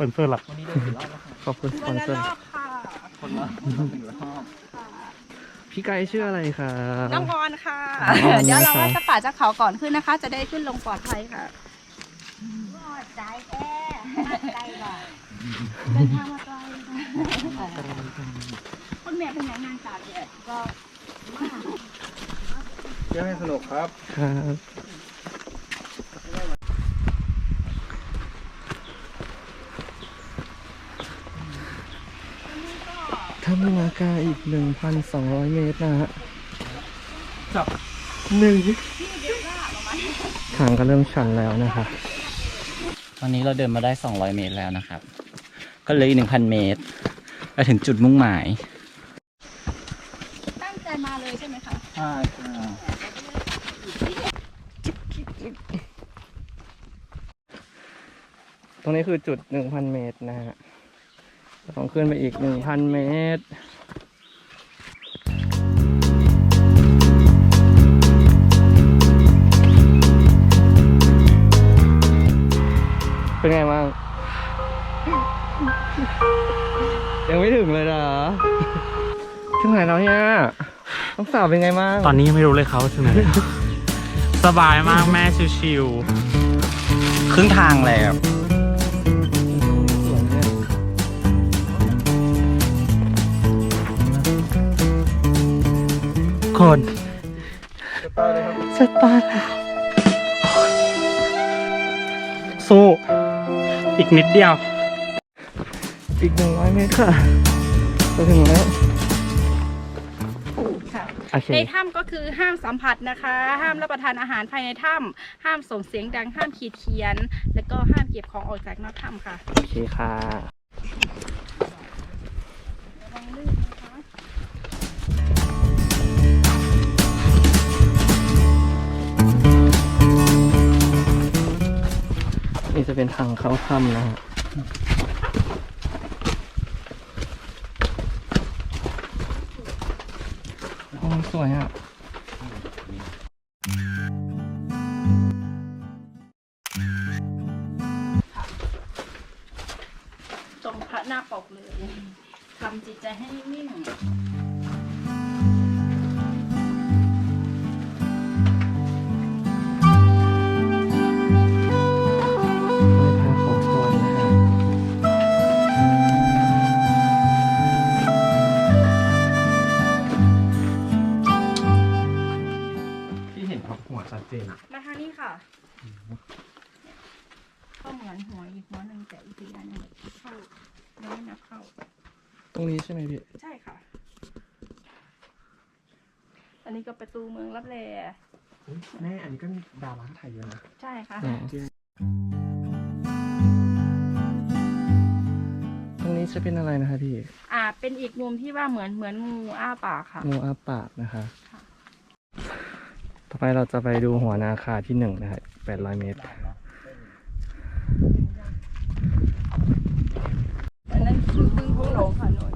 ปอนเซอร์หลักวันนี้เดินกี่รอบแล้วครับขอบคุณสปวัอนนละเซอรร์อบค่ะคนละหนึ่งรอบพี่ไก่ชื่ออะไรคะน้องวอนค่ะน้องวอนเดี๋ยวเรานะคะว่าจะป่าจะเขาก่อนขึ้นนะคะ จะได้ขึ้นลงปลอดภัยค่ะใจแค่ใจก่อนเดินทางมาไกลค่ะคุณแม่เป็นยังนางตากแดดก็เที่ยวให้สนุกครับครับ ถ้ำนากาอีก 1,200 เมตรนะฮะจับหนึ่งทางก็เริ่มชันแล้วนะคะตอนนี้เราเดินมาได้ 200 เมตรแล้วนะครับ ก็เหลยอีก 1,000 เมตรจะถึงจุดมุ่งหมาย ตั้งใจมาเลยใช่ไหมคะใช่ตรงนี้คือจุด 1,000 เมตรนะฮะ ต้องขึ้นไปอีก 1,000 เมตรเป็นไงบ้าง ยังไม่ถึงเลยนะถึงไหนแล้วเนี่ยต้องสาวเป็นไงบ้าง ตอนนี้ยังไม่รู้เลยเขาถึงไหนแล้วสบายมากแม่ชิวครึ่งทางแล้ว คนสตาร์ทแล้วสู้ อีกนิดเดียว อีกหนึ่งร้อยเมตรค่ะจะถึงแล้ว ค่ะโอเค ในถ้ำก็คือห้ามสัมผัสนะคะ ห้ามรับประทานอาหารภายในถ้ำห้ามส่งเสียงดังห้ามขีดเขียน แล้วก็ห้ามเก็บของออกจากนอกถ้ำค่ะ โอเคค่ะระ จะเป็นทางเข้าถ้ำนะฮะโอ้สวยอะตรงพระหน้าปกเลยทำจิตใจให้นิ่ง หัวชัดเจนมาทางนี้ค่ะ ก็เหมือนหัวอีกหัวหนึ่งแต่อีกอย่างหนึงเข้ายังไม่นับเข้า ตรงนี้ใช่ไหมพี่ ใช่ค่ะ อันนี้ก็ประตูเมืองรับแลแม่อันนี้ก็มีดาราไทยเยอะนะ ใช่ค่ะอ่าตรงนี้จะเป็นอะไรนะคะพี่ อ่า เป็นอีกมุมที่ว่าเหมือนเหมือนงูอ้าปากค่ะ งูอาปากนะคะค่ะต่อ ไปเราจะไปดูหัวนาคาที่หนึ่งนะฮะแปดร้อยเมตร อันนั้นคือบึงโค้งหลงค่ะนน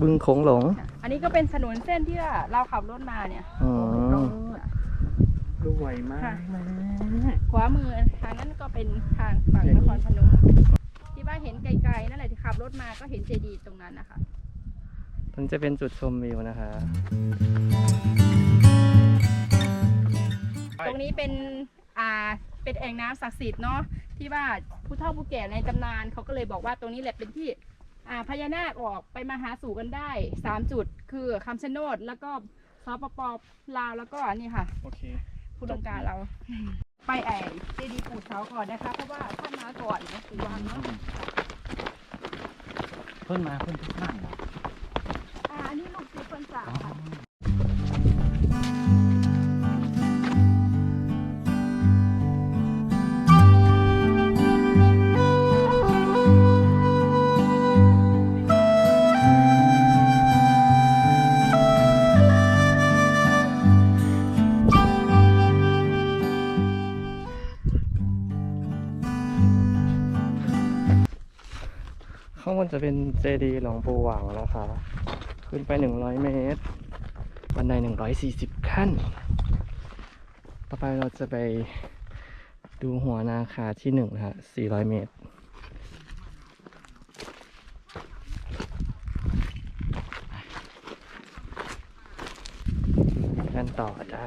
บึงโขงหลง อันนี้ก็เป็นถนนเส้นที่ว่าเราขับรถมาเนี่ยอ๋อ รวยมากค่ะขวามือทางนั้นก็เป็นทางฝั่งนครพนมที่ว่าเห็นไกลๆนั่นแหละที่ขับรถมาก็เห็นเจดีย์ตรงนั้นนะคะ มันจะเป็นจุดชมวิวนะคะ ตรงนี้เป็นอ่าเป็นแอ่งน้ำศักดิ์สิทธิ์เนาะที่ว่าผู้เฒ่าผู้แก่ในตำนานเขาก็เลยบอกว่าตรงนี้แหละเป็นที่อ่าพญานาคออกไปมาหาสู่กันได้สามจุดคือคำชะโนดแล้วก็สปปลาวแล้วก็นี่ค่ะ โอเคผู้ดงการเรา ไปแอ่งเจดีย์ปู่เสาก่อนนะคะ เพราะว่าท่านมาก่อนนะสี่วันเนาะเพิ่นมาเพิ่นทุกข้างเหรออ่าอันนี้ลูกศิษย์คนสามค่ะ ข้างบนจะเป็นเจดีย์หลวงปู่หวังนะคะ ขึ้นไป 100 เมตร บันได 140 ขั้น ต่อไปเราจะไปดูหัวนาคาที่1นะฮะ 400 เมตรกันต่อจ้า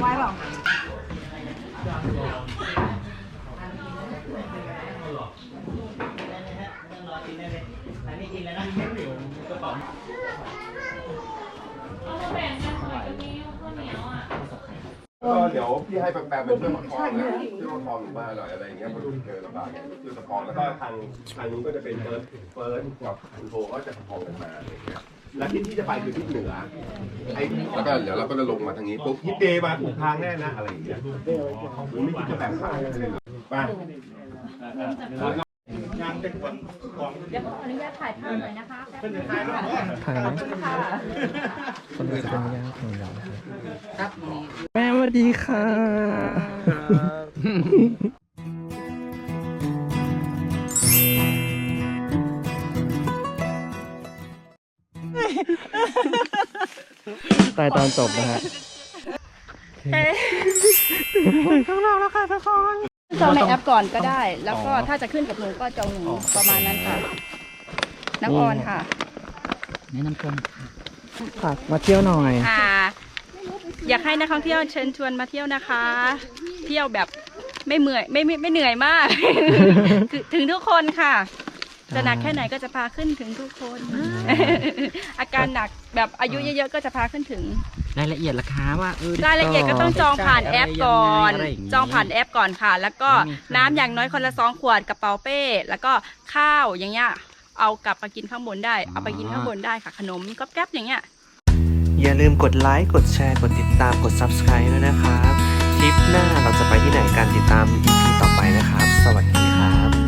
เปล่าก็เดี๋ยวพี่ให้แปมๆเป็นเพื่อนประคองนะช่วยประคองอยู่บ้านหน่อยอะไรอย่างเงี้ยเพราะดูเจอลำบากเนี่ยช่วยประคองแล้วก็ทางทางนู้นก็จะเป็นเฟิร์สเฟิร์สกับคุณโทก็จะประคองกันมาอะไรอย่างเงี้ย แล้วที่ที่จะไปคือที่เหนือไอ้แล้วก็เดี๋ยวเราก็จะลงมาทางนี้ปุ๊บฮิตเดย์มาถูกทางแน่นะอะไรอย่างเงี้ยหรือไม่คิดจะแบ่งขายกันเลยเหรอไป้าเดี๋ยวขออนุญาตถ่ายภาพหน่อยนะคะแป๊บนึงค่ะถ่ายไหมขอบคุณค่ะคนอื่นจะเป็นย่างของเราครับแม่สวัสดีค่ะ ตายตอนจบนะฮะจองในแอปก่อนก็ได้ แล้วก็ถ้าจะขึ้นกับหนูก็จองหนูประมาณนั้นค่ะน้ำออนค่ะแนะนำตัวฝากมาเที่ยวหน่อยอ่าอยากให้นักท่องเที่ยวเชิญชวนมาเที่ยวนะคะ เที่ยวแบบไม่เมื่อยไม่ไม่ไม่เหนื่อยมากคือถึงทุกคนค่ะ จะหนักแค่ไหนก็จะพาขึ้นถึงทุกคน อาการหนักแบบอายุเยอะๆก็จะพาขึ้นถึง รายละเอียดราคาว่าเออรายละเอียดก็ต้องจองผ่านแอปก่อนอะไรอย่างงี้จองผ่านแอปก่อนค่ะ แล้วก็ไม่มีค่าน้ำอย่างน้อยคนละสองขวดกระเป๋าเป้ แล้วก็ข้าวอย่างเงี้ยเอากลับมากินข้างบนได้ เอาไปกินข้างบนได้ค่ะ ขนมก๊อบแก๊บอย่างเงี้ย อย่าลืมกดไลค์ กดแชร์ กดติดตาม กด Subscribe ด้วยนะครับทริปหน้าเราจะไปที่ไหนกันติดตาม EP ต่อไปนะครับ สวัสดีครับ